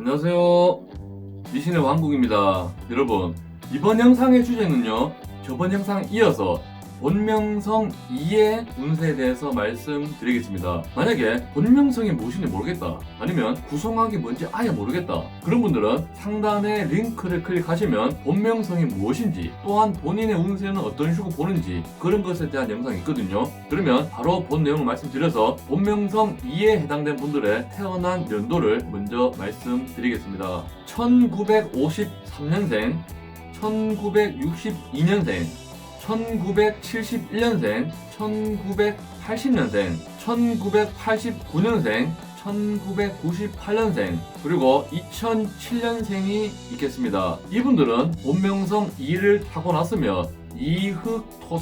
안녕하세요. 미신의 왕국입니다. 여러분, 이번 영상의 주제는요, 저번 영상 이어서 본명성 2의 운세에 대해서 말씀드리겠습니다. 만약에 본명성이 무엇인지 모르겠다, 아니면 구성학이 뭔지 아예 모르겠다, 그런 분들은 상단에 링크를 클릭하시면 본명성이 무엇인지, 또한 본인의 운세는 어떤 식으로 보는지, 그런 것에 대한 영상이 있거든요. 그러면 바로 본 내용을 말씀드려서 본명성 2에 해당된 분들의 태어난 연도를 먼저 말씀드리겠습니다. 1953년생, 1962년생, 1971년생, 1980년생, 1989년생, 1998년생, 그리고 2007년생이 있겠습니다. 이분들은 본명성 2를 타고났으며 이흑토성인이라고도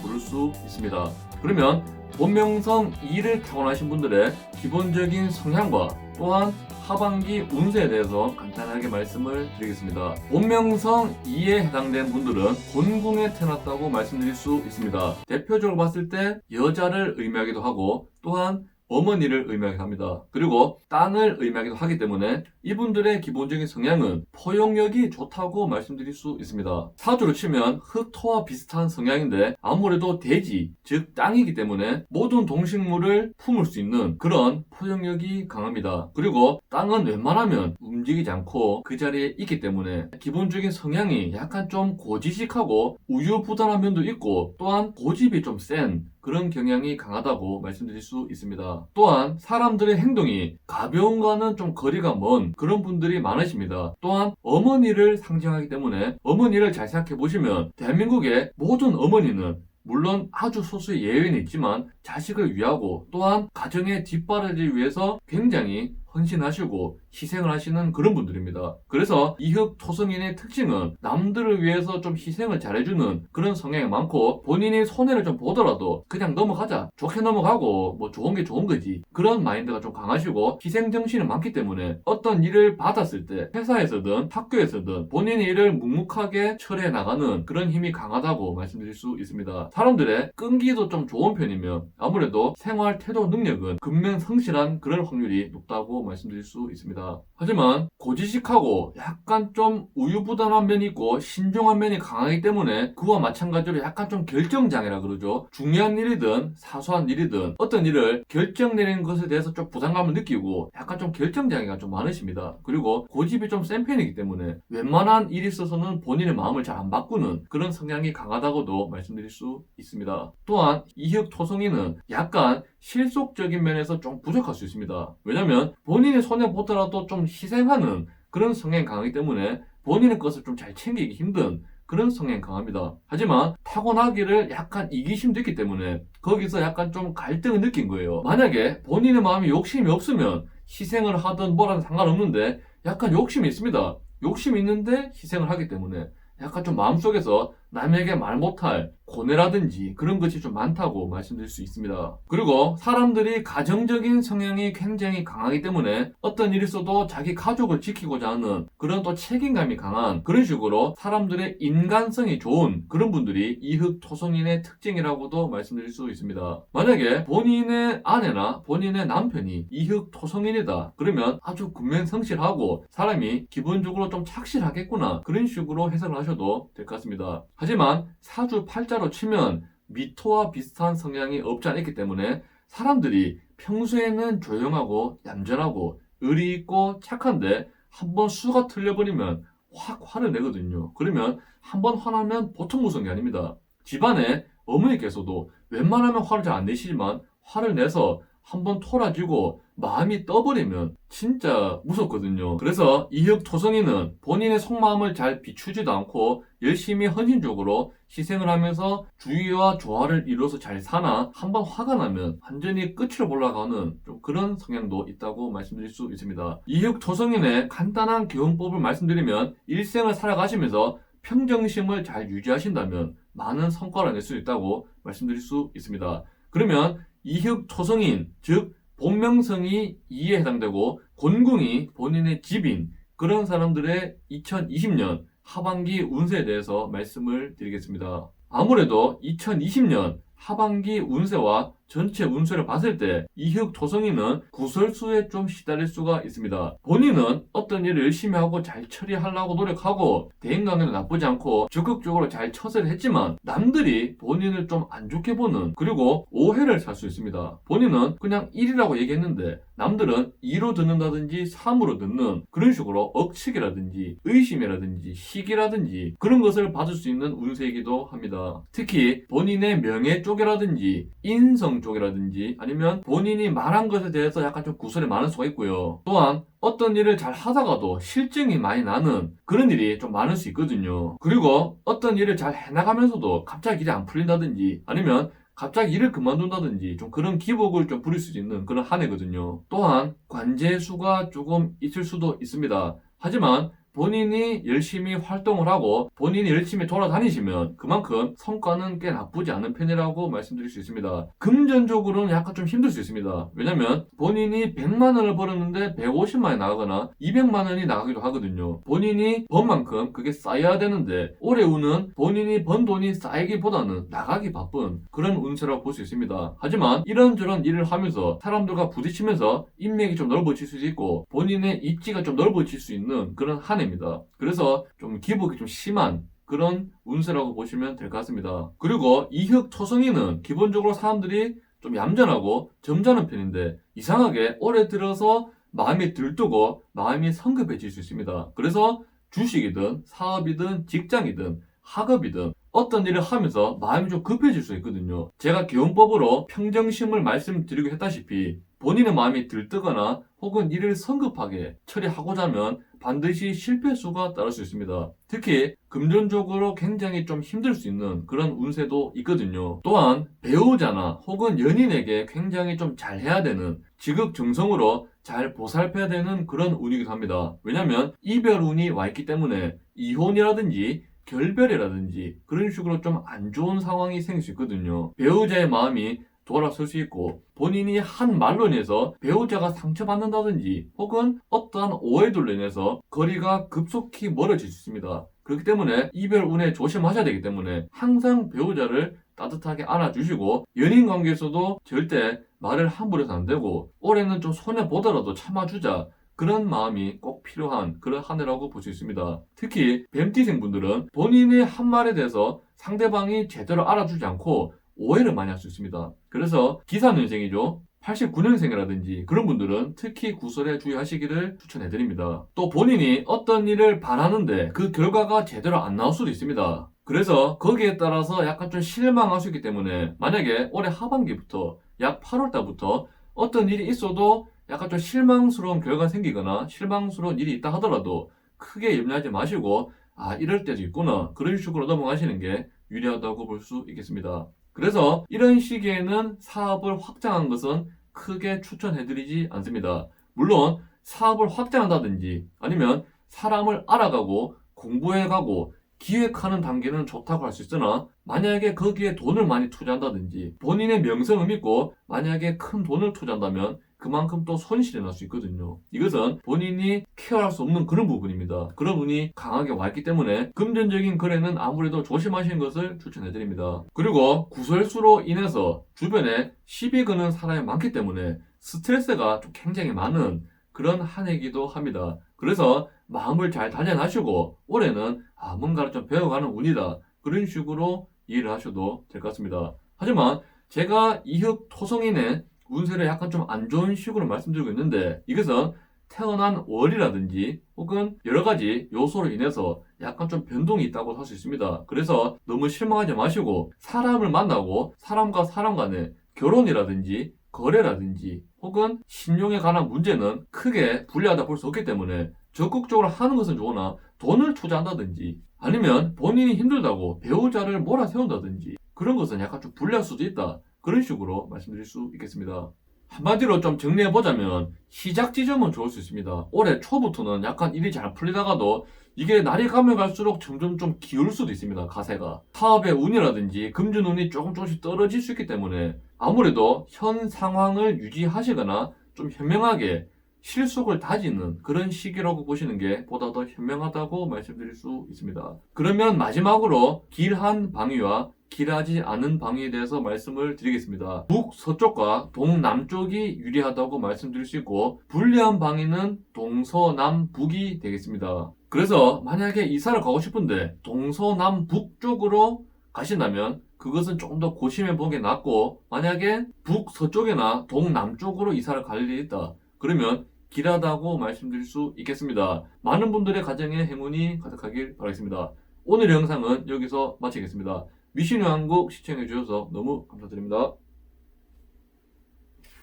부를 수 있습니다. 그러면 본명성 2를 타고나신 분들의 기본적인 성향과 또한 하반기 운세에 대해서 간단하게 말씀을 드리겠습니다. 본명성 2에 해당된 분들은 곤궁에 태어났다고 말씀드릴 수 있습니다. 대표적으로 봤을 때 여자를 의미하기도 하고 또한 어머니를 의미하기도 합니다. 그리고 땅을 의미하기도 하기 때문에 이분들의 기본적인 성향은 포용력이 좋다고 말씀드릴 수 있습니다. 사주로 치면 흑토와 비슷한 성향인데 아무래도 대지, 즉 땅이기 때문에 모든 동식물을 품을 수 있는 그런 포용력이 강합니다. 그리고 땅은 웬만하면 움직이지 않고 그 자리에 있기 때문에 기본적인 성향이 약간 좀 고지식하고 우유부단한 면도 있고 또한 고집이 좀 센 그런 경향이 강하다고 말씀드릴 수 있습니다. 또한 사람들의 행동이 가벼움과는 좀 거리가 먼 그런 분들이 많으십니다. 또한 어머니를 상징하기 때문에 어머니를 잘 생각해 보시면 대한민국의 모든 어머니는 물론 아주 소수의 예외는 있지만 자식을 위하고 또한 가정의 뒷바라지를 위해서 굉장히 헌신하시고 희생을 하시는 그런 분들입니다. 그래서 이흑 토성인의 특징은 남들을 위해서 좀 희생을 잘해주는 그런 성향이 많고 본인이 손해를 좀 보더라도 그냥 넘어가자 좋게 넘어가고 뭐 좋은 게 좋은 거지 그런 마인드가 좀 강하시고 희생 정신이 많기 때문에 어떤 일을 받았을 때 회사에서든 학교에서든 본인의 일을 묵묵하게 처리해 나가는 그런 힘이 강하다고 말씀드릴 수 있습니다. 사람들의 끈기도 좀 좋은 편이며 아무래도 생활 태도 능력은 근면 성실한 그런 확률이 높다고 말씀드릴 수 있습니다. 하지만 고지식하고 약간 좀 우유부단한 면이 있고 신중한 면이 강하기 때문에 그와 마찬가지로 약간 좀 결정장애라 그러죠. 중요한 일이든 사소한 일이든 어떤 일을 결정 내리는 것에 대해서 좀 부담감을 느끼고 약간 좀 결정장애가 좀 많으십니다. 그리고 고집이 좀 센 편이기 때문에 웬만한 일이 있어서는 본인의 마음을 잘 안 바꾸는 그런 성향이 강하다고도 말씀드릴 수 있습니다. 또한 이흑 토성이는 약간 실속적인 면에서 좀 부족할 수 있습니다. 왜냐면 본인이 손해 보더라도 좀 희생하는 그런 성향이 강하기 때문에 본인의 것을 좀 잘 챙기기 힘든 그런 성향이 강합니다. 하지만 타고나기를 약간 이기심도 있기 때문에 거기서 약간 좀 갈등을 느낀 거예요. 만약에 본인의 마음에 욕심이 없으면 희생을 하든 뭐라든 상관없는데 약간 욕심이 있습니다. 욕심이 있는데 희생을 하기 때문에 약간 좀 마음속에서 남에게 말 못할 고뇌라든지 그런 것이 좀 많다고 말씀드릴 수 있습니다. 그리고 사람들이 가정적인 성향이 굉장히 강하기 때문에 어떤 일이 있어도 자기 가족을 지키고자 하는 그런 또 책임감이 강한 그런 식으로 사람들의 인간성이 좋은 그런 분들이 이흑 토성인의 특징이라고도 말씀드릴 수 있습니다. 만약에 본인의 아내나 본인의 남편이 이흑 토성인이다 그러면 아주 근면성실하고 사람이 기본적으로 좀 착실하겠구나 그런 식으로 해석을 하셔도 될 것 같습니다. 하지만 사주 팔자로 치면 미토와 비슷한 성향이 없지 않았기 때문에 사람들이 평소에는 조용하고 얌전하고 의리 있고 착한데 한 번 수가 틀려버리면 확 화를 내거든요. 그러면 한 번 화나면 보통 무서운 게 아닙니다. 집안에 어머니께서도 웬만하면 화를 잘 안 내시지만 화를 내서 한번 토라지고 마음이 떠버리면 진짜 무섭거든요. 그래서 이흑 토성이는 본인의 속마음을 잘 비추지도 않고 열심히 헌신적으로 희생을 하면서 주의와 조화를 이루어서 잘 사나 한번 화가 나면 완전히 끝으로 올라가는 좀 그런 성향도 있다고 말씀드릴 수 있습니다. 이흑 토성인의 간단한 교훈법을 말씀드리면 일생을 살아가시면서 평정심을 잘 유지하신다면 많은 성과를 낼 수 있다고 말씀드릴 수 있습니다. 그러면 이흑 토성인, 즉 본명성이 2에 해당되고 곤궁이 본인의 집인 그런 사람들의 2020년 하반기 운세에 대해서 말씀을 드리겠습니다. 아무래도 2020년 하반기 운세와 전체 운세를 봤을 때 이흑 토성이는 구설수에 좀 시달릴 수가 있습니다. 본인은 어떤 일을 열심히 하고 잘 처리하려고 노력하고 대인관계도 나쁘지 않고 적극적으로 잘 처세를 했지만 남들이 본인을 좀 안 좋게 보는 그리고 오해를 살 수 있습니다. 본인은 그냥 1이라고 얘기했는데 남들은 2로 듣는다든지 3으로 듣는 그런 식으로 억측이라든지 의심이라든지 시기라든지 그런 것을 받을 수 있는 운세이기도 합니다. 특히 본인의 명예 쪽이라든지 인성 쪽이라든지 아니면 본인이 말한 것에 대해서 약간 좀 구설이 많을 수가 있고요. 또한 어떤 일을 잘 하다가도 실증이 많이 나는 그런 일이 좀 많을 수 있거든요. 그리고 어떤 일을 잘 해나가면서도 갑자기 일이 안 풀린다든지 아니면 갑자기 일을 그만둔다든지 좀 그런 기복을 좀 부릴 수 있는 그런 한 해거든요. 또한 관제수가 조금 있을 수도 있습니다. 하지만 본인이 열심히 활동을 하고 본인이 열심히 돌아다니시면 그만큼 성과는 꽤 나쁘지 않은 편이라고 말씀드릴 수 있습니다. 금전적으로는 약간 좀 힘들 수 있습니다. 왜냐면 본인이 100만 원을 벌었는데 150만 원이 나가거나 200만 원이 나가기도 하거든요. 본인이 번 만큼 그게 쌓여야 되는데 올해 운은 본인이 번 돈이 쌓이기보다는 나가기 바쁜 그런 운세라고 볼 수 있습니다. 하지만 이런저런 일을 하면서 사람들과 부딪히면서 인맥이 좀 넓어질 수도 있고 본인의 입지가 좀 넓어질 수 있는 그런 한 해 입니다. 그래서 좀 기복이 좀 심한 그런 운세라고 보시면 될 것 같습니다. 그리고 이흑 토성이는 기본적으로 사람들이 좀 얌전하고 점잖은 편인데 이상하게 올해 들어서 마음이 들뜨고 마음이 성급해질 수 있습니다. 그래서 주식이든 사업이든 직장이든 학업이든 어떤 일을 하면서 마음이 좀 급해질 수 있거든요. 제가 기원법으로 평정심을 말씀드리고 했다시피 본인의 마음이 들뜨거나 혹은 일을 성급하게 처리하고자 하면 반드시 실패 수가 따를 수 있습니다. 특히 금전적으로 굉장히 좀 힘들 수 있는 그런 운세도 있거든요. 또한 배우자나 혹은 연인에게 굉장히 좀 잘해야 되는 지극정성으로 잘 보살펴야 되는 그런 운이기도 합니다. 왜냐하면 이별 운이 와 있기 때문에 이혼이라든지 결별이라든지 그런 식으로 좀 안 좋은 상황이 생길 수 있거든요. 배우자의 마음이 돌아설 수 있고 본인이 한 말로 인해서 배우자가 상처받는다든지 혹은 어떠한 오해들로 인해서 거리가 급속히 멀어질 수 있습니다. 그렇기 때문에 이별 운에 조심하셔야 되기 때문에 항상 배우자를 따뜻하게 안아주시고 연인 관계에서도 절대 말을 함부로 해서 안 되고 올해는 좀 손해 보더라도 참아주자 그런 마음이 꼭 필요한 그런 한 해라고 볼 수 있습니다. 특히 뱀띠생 분들은 본인의 한 말에 대해서 상대방이 제대로 알아주지 않고 오해를 많이 할 수 있습니다. 그래서 기사년생이죠. 89년생이라든지 그런 분들은 특히 구설에 주의하시기를 추천해드립니다. 또 본인이 어떤 일을 바라는데 그 결과가 제대로 안 나올 수도 있습니다. 그래서 거기에 따라서 약간 좀 실망할 수 있기 때문에 만약에 올해 하반기부터 약 8월 달부터 어떤 일이 있어도 약간 좀 실망스러운 결과가 생기거나 실망스러운 일이 있다 하더라도 크게 염려하지 마시고 아 이럴 때도 있구나 그런 식으로 넘어가시는 게 유리하다고 볼 수 있겠습니다. 그래서 이런 시기에는 사업을 확장한 것은 크게 추천해드리지 않습니다. 물론 사업을 확장한다든지 아니면 사람을 알아가고 공부해가고 기획하는 단계는 좋다고 할 수 있으나 만약에 거기에 돈을 많이 투자한다든지 본인의 명성을 믿고 만약에 큰 돈을 투자한다면 그만큼 또 손실이 날 수 있거든요. 이것은 본인이 케어할 수 없는 그런 부분입니다. 그런 운이 강하게 와 있기 때문에 금전적인 거래는 아무래도 조심하시는 것을 추천해 드립니다. 그리고 구설수로 인해서 주변에 시비 거는 사람이 많기 때문에 스트레스가 좀 굉장히 많은 그런 한 해이기도 합니다. 그래서 마음을 잘 단련하시고 올해는 아 뭔가를 좀 배워가는 운이다 그런 식으로 이해를 하셔도 될 것 같습니다. 하지만 제가 이흑 토성인의 운세를 약간 좀 안 좋은 식으로 말씀드리고 있는데 이것은 태어난 월이라든지 혹은 여러 가지 요소로 인해서 약간 좀 변동이 있다고 할 수 있습니다. 그래서 너무 실망하지 마시고 사람을 만나고 사람과 사람 간의 결혼이라든지 거래라든지 혹은 신용에 관한 문제는 크게 불리하다 볼 수 없기 때문에 적극적으로 하는 것은 좋으나 돈을 투자한다든지 아니면 본인이 힘들다고 배우자를 몰아세운다든지 그런 것은 약간 좀 불리할 수도 있다. 그런 식으로 말씀드릴 수 있겠습니다. 한마디로 좀 정리해보자면 시작 지점은 좋을 수 있습니다. 올해 초부터는 약간 일이 잘 풀리다가도 이게 날이 가면 갈수록 점점 좀 기울 수도 있습니다. 가세가. 사업의 운이라든지 금전 운이 조금 조금씩 떨어질 수 있기 때문에 아무래도 현 상황을 유지하시거나 좀 현명하게 실속을 다지는 그런 시기라고 보시는 게 보다 더 현명하다고 말씀드릴 수 있습니다. 그러면 마지막으로 길한 방위와 길하지 않은 방에 대해서 말씀을 드리겠습니다. 북서쪽과 동남쪽이 유리하다고 말씀드릴 수 있고 불리한 방에는 동서남북이 되겠습니다. 그래서 만약에 이사를 가고 싶은데 동서남북 쪽으로 가신다면 그것은 조금 더 고심해 보는 게 낫고 만약에 북서쪽이나 동남쪽으로 이사를 갈 일이 있다. 그러면 길하다고 말씀드릴 수 있겠습니다. 많은 분들의 가정에 행운이 가득하길 바라겠습니다. 오늘 영상은 여기서 마치겠습니다. 미신의 왕국 시청해 주셔서 너무 감사드립니다.